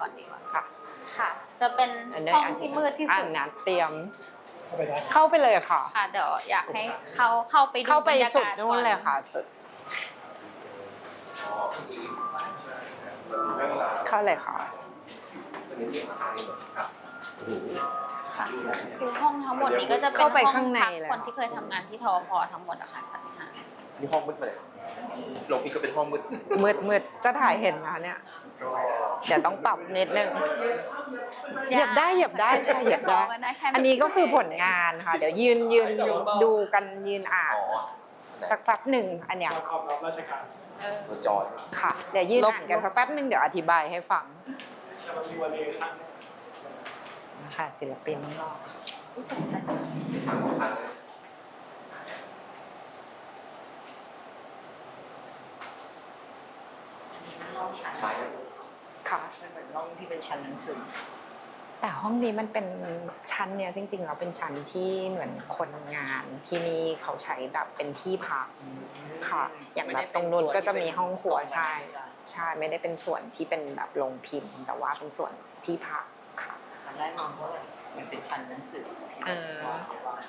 ก่อนดีกว่าค่ะ ค่ะ จะเป็นอันนี้ห้องอันที่มืดที่อัสุดนนั้นเตรียมเข้าไปได้เข้าไปเลยค่ะ ค่ะ เดี๋ยวอยากให้เข้าเข้าไปดูเข้าไปบรรยกศสุดนู่นเลยก่อค่ะสุดเข้าเลยค่ะค่ะคือห้องทั้งหมดนี้ก็จะเป็นเข้าไปห้องข้างในพักเลยคนที่เคยทำงานที่ทอพอทั้งหมดอะค่ะชั้นห้านี่ห้องมืดไปเลยลงพี่ก็เป็นห้องมืด มืดมืดจะถ่ายเห็นไหมคะเนี่ย เดี๋ยวต้องปรับนิดนึงเหยียบได้เหยียบได้ค่ะเหยียบได้ก็ได้แค่อันนี้ก็คือผลงานค่ะ เดี๋ยวยืนยืนดูกันยืนอ่านอ๋อสักแป๊บหนึ่งอันเนี้ยความรับราชการตัวจอยค่ะ เดี๋ยวยืนอ่านกันสักแป๊บหนึ่งเดี๋ยวอธิบายให้ฟังจะมันมีวันเรียนครั้งค่ะศิลปินอุ๊ยตกใจใช่ ค่ะ มันเหมือนห้องที่เป็นชั้นหนังสือ แต่ห้องนี้มันเป็นชั้นเนี่ยจริงๆแล้วเป็นชั้นที่เหมือนคนงานที่นี่เขาใช้แบบเป็นที่พักค่ะ อย่างแบบตรงนู้นก็จะมีห้องครัวใช่ใช่ไม่ได้เป็นส่วนที่เป็นแบบโรงพิมพ์ แต่ว่าเป็นส่วนที่พักค่ะตอนแรกมองว่ามันเป็นชั้นหนังสือเออ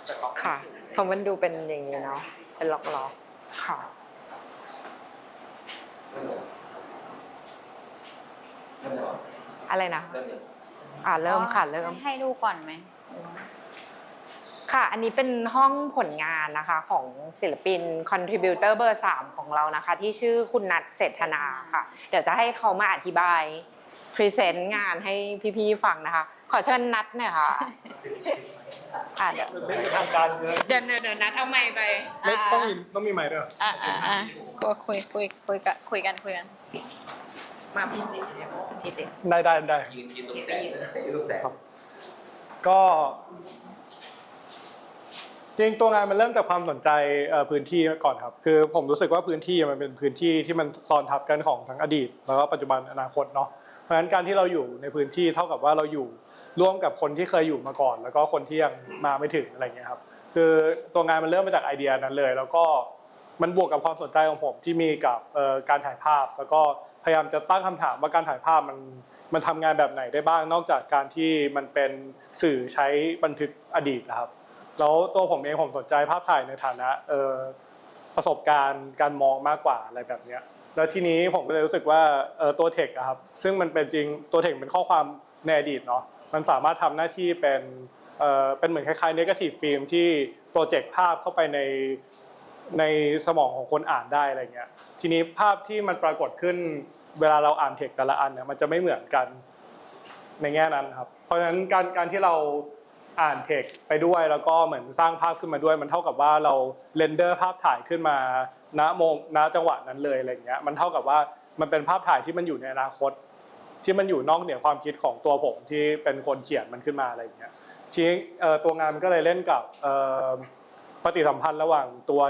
สต็อกหนัค่ะงสือเพราะมันดูเป็นอย่างนี้เนาะเป็นล็อกๆค่ะ อะไรนะเริ่มเลยอ่าเริ่มค่ะ เริ่ม ให้ดูก่อนไหม ค่ะ อันนี้เป็นห้องผลงานนะคะของศิลปินคอนทริบิวเตอร์เบอร์สามของเรานะคะ ที่ชื่อคุณนัทเศรษฐนาค่ะ เดี๋ยวจะให้เขามาอธิบายพรีเซนต์งานให้พี่ๆฟังนะคะ ขอเชิญนัทหน่อยค่ะอ่าเดี๋ยวเป็นทางการเลยเดี๋ยวเดี๋ยวนัทเอาไมค์ไปไม่ต้องมีต้องมีไมค์ด้วยเหรออ่าอ่าอ่าก็คุยคุยคุยกันคุยกันคุยกัน มาพี่ติพี่ติได้ได้ได้ยืนยืนตรงแสงยืนตรงแสงก็ จริงตัวงานมันเริ่มจากความสนใจเอ่อพื้นที่ก่อนครับ คือผมรู้สึกว่าพื้นที่มันเป็นพื้นที่ที่มันซ้อนทับกันของทั้งอดีต แล้วก็ปัจจุบันอนาคตเนาะเพราะฉะนั้นการที่เราอยู่ในพื้นที่เท่ากับว่าเราอยู่ร่วมกับคนที่เคยอยู่มาก่อน แล้วก็คนที่ยังมาไม่ถึงอะไรเงี้ยครับ คือตัวงานมันเริ่มมาจากไอเดียนั้นเลย แล้วก็มันบวกกับความสนใจของผมที่มีกับเอ่อการถ่ายภาพ แล้วก็พ ยายามจะตั้งคำถามว่าการถ่ายภาพมันมันทำงานแบบไหนได้บ้างนอกจากการที่มันเป็นสื่อใช้บันทึกอดีตนะครับ แล้วตัวผมเองผมสนใจภาพถ่ายในฐานะประสบการณ์การมองมากกว่าอะไรแบบนี้แล้วทีนี้ผมก็เลยรู้สึกว่าตัวเทคครับซึ่งมันเป็นจริงตัวเทคเป็นข้อความในอดีตเนาะมันสามารถทำหน้าที่เป็นเป็นเหมือนคล้ายๆ negative film ที่โปรเจกต์ภาพเข้าไปในในสมองของคนอ่านได้อะไรเงี้ยทีนี้ภาพที่มันปรากฏขึ้น เวลาเราอ่านเทคแต่ละอันเนี่ยมันจะไม่เหมือนกันในแง่นั้นครับ เพราะฉะนั้นการการที่เราอ่านเทคไปด้วยแล้วก็เหมือนสร้างภาพขึ้นมาด้วย มันเท่ากับว่าเราเรนเดอร์ภาพถ่ายขึ้นมาณโมงณจังหวะนั้นเลยอะไรเงี้ยมันเท่ากับว่ามันเป็นภาพถ่ายที่มันอยู่ในอนาคต ที่มันอยู่นอกเหนือความคิดของตัวผมที่เป็นคนเขียนมันขึ้นมาอะไรเงี้ยทีนี้ตัวงานมันก็เลยเล่นกับปฏิสัมพันธ์ระหว่างตัว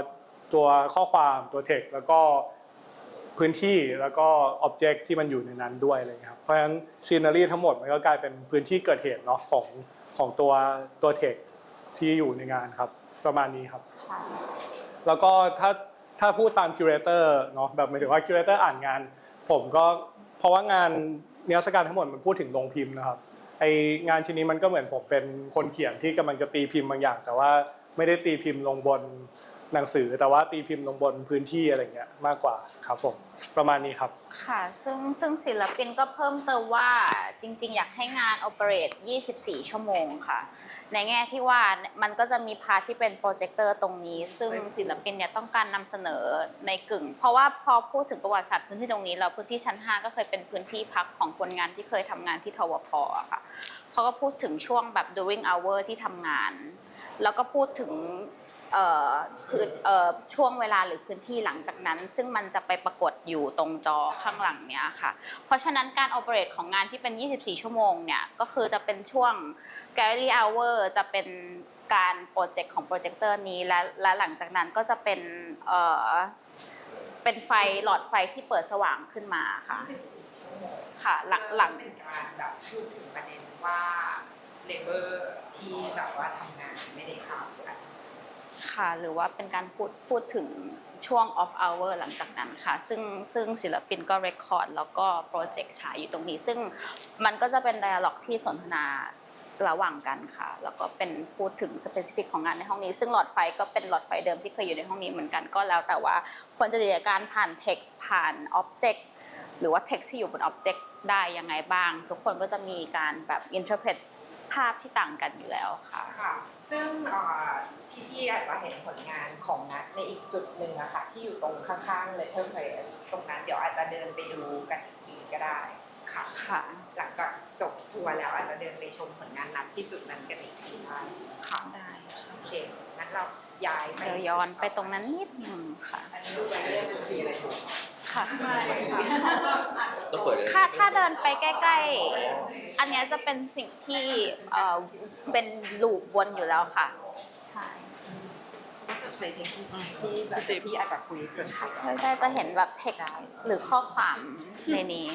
ตัวข้อความตัวเทคแล้วก็ พื้นที่แล้วก็อ็อบเจกต์ที่มันอยู่ในนั้นด้วยอะไรเลยครับเพราะฉะนั้นซีนารีทั้งหมดมันก็กลายเป็นพื้นที่เกิดเหตุเนาะของของตัวตัวเทคที่อยู่ในงานครับ ประมาณนี้ครับ แล้วก็ถ้าถ้าพูดตามคิวเรเตอร์เนาะแบบหมายถึงว่าคิวเรเตอร์อ่านงาน ผมก็เพราะว่างานนิทรรศการทั้งหมดมันพูดถึงโรงพิมพ์นะครับไองานชิ้นนี้มันก็เหมือนผมเป็นคนเขียนที่กำลังจะตีพิมพ์บางอย่าง แต่ว่าไม่ได้ตีพิมพ์ลงบน หนังสือแต่ว่าตีพิมพ์ลงบนพื้นที่อะไรเงี้ยมากกว่าครับผมประมาณนี้ครับ ค่ะ ซึ่งซึ่งศิลปินก็เพิ่มเติมว่าจริง ๆ อยากให้งาน operate 24 ชั่วโมงค่ะ ในแง่ที่ว่ามันก็จะมีพาร์ทที่เป็นโปรเจคเตอร์ตรงนี้ ซึ่งศิลปินเนี่ยต้องการนำเสนอในกึ่ง เพราะว่าพอพูดถึงประวัติศาสตร์พื้นที่ตรงนี้แล้วพื้นที่ชั้น 5 ก็เคยเป็นพื้นที่พักของคนงานที่เคยทำงานที่ทวพอะค่ะเขาก็พูดถึงช่วงแบบ during hour ที่ทำงาน แล้วก็พูดถึงเอ่อ พื้นช่วงเวลาหรือพื้นที่หลังจากนั้น ซึ่งมันจะไปปรากฏอยู่ตรงจอข้างหลังเนี้ยค่ะ เพราะฉะนั้นการ operate ของงานที่เป็น 24 ชั่วโมงเนี่ยก็คือจะเป็นช่วง gallery hour จะเป็นการโปรเจกต์ของโปรเจคเตอร์นี้และและหลังจากนั้นก็จะเป็นเอ่อเป็นไฟหลอดไฟที่เปิดสว่างขึ้นมาค่ะค่ะหลังหลังเป็นการแบบพูดถึงประเด็นว่าเลเบอร์ที่แบบว่าทำงานไม่ได้เข้ากัน ค่ะ หรือว่าเป็นการพูดพูดถึงช่วง off hour หลังจากนั้นค่ะ ซึ่งซึ่งศิลปินก็ record แล้วก็โปรเจกต์ฉายอยู่ตรงนี้ ซึ่งมันก็จะเป็น dialogue ที่สนทนาระหว่างกันค่ะ แล้วก็เป็นพูดถึง specific ของงานในห้องนี้ ซึ่งหลอดไฟก็เป็นหลอดไฟเดิมที่เคยอยู่ในห้องนี้เหมือนกันก็แล้ว แต่ว่าควรจะดีการผ่าน text ผ่าน object หรือว่า text ที่อยู่บน object ได้ยังไงบ้าง ทุกคนก็จะมีการแบบ interpret ภาพที่ต่างกันอยู่แล้วค่ะ ค่ะ ซึ่งเอ่อพี่ๆอาจจะเห็นผลงานของนัทในอีกจุดหนึ่งอะค่ะที่อยู่ตรงข้างๆ Letter Place ตรงนั้นเดี๋ยวอาจจะเดินไปดูกันอีกทีก็ได้ค่ะค่ะ หลังจากจบทัวร์แล้วอาจจะเดินไปชมผลงานนัทที่จุดนั้นกันอีกทีได้ค่ะได้โอเคงั้นเราย้ายไปเดี๋ยวย้อนไปตรงนั้นนิดหนึ่งค่ะอันนี้ดูไปเรื่อยๆมันมีอะไรถูกค่ะ ต้องเปิดเลย ถ้าถ้าเดินไปใกล้ ๆ อันเนี้ยจะเป็นสิ่งที่เอ่อเป็นลูปวนอยู่แล้วค่ะ ใช่ก็จะใช้เทคนิคที่แบบพี่อาจจะคุยส่วนตัวใช่จะเห็นแบบ text หรือข้อความในนี้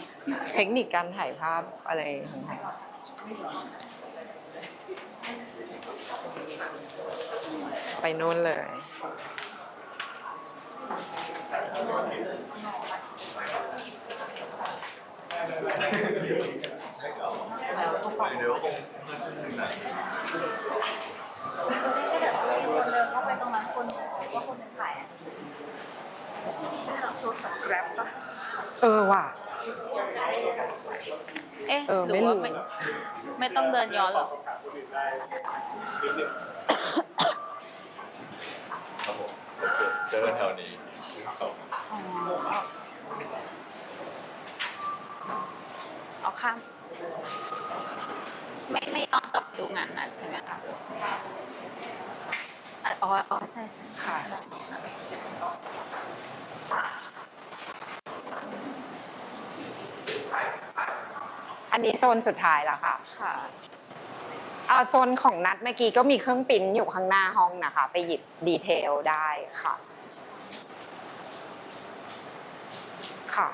เทคนิคการถ่ายภาพอะไรของไทยไปนู่นเลย ก็เดี๋ยวต้องมีคนเดินเข้าไปตรงนั้นคนว่าคนเป็นใครอะแกร็บปะเออว่ะ เอ๊ะเออหรือว่าไม่ไม่รู้ ไม่ต้องเดินย้อนหรอ ครับผมเจอแถวนี้ครับอ๋อ เอาข้ามไม่ไม่ย้อนกลับ ดูงานนั้นใช่ไหมคะอะอ๋ออ๋อใช่ใช่ค่ะอันนี้โซนสุดท้ายแล้วค่ะ ค่ะอ่าโซนของนัดเมื่อกี้ก็มีเครื่องปริ้นอยู่ข้างหน้าห้องนะคะ ไปหยิบดีเทลได้ค่ะ ค่ะ